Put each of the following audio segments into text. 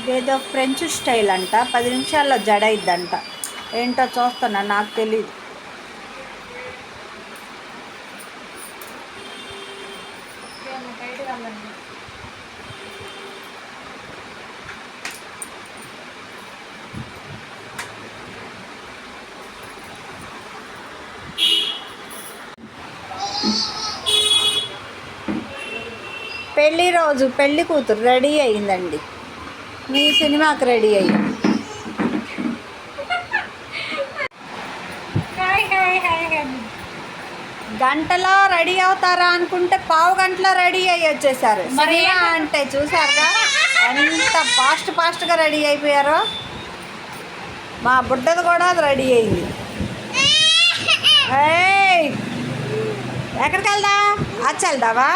ఇదేదో French style అంట. పది నిమిషాల్లో జడ ఏంటో చూస్తున్నా నాకు తెలీదు. పెళ్ళి రోజు పెళ్ళి కూతురు రెడీ అయిందండి మీ సినిమాకి రెడీ అయ్యాం. గంటలో రెడీ అవుతారా అనుకుంటే పావు గంటలో రెడీ అయ్యి వచ్చేసారు. మరి సినిమా అంటే చూసారుగా ఎంత ఫాస్ట్ ఫాస్ట్గా రెడీ అయిపోయారో? మా బుడ్డది కూడా రెడీ అయింది. ఏయ్! ఎక్కడికి వెళ్దాం? అచ్చి వెళ్దావా?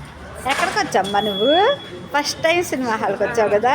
ఎక్కడికి వచ్చామ్మా నువ్వు ఫస్ట్ టైం సినిమా హాల్కి వచ్చావు కదా?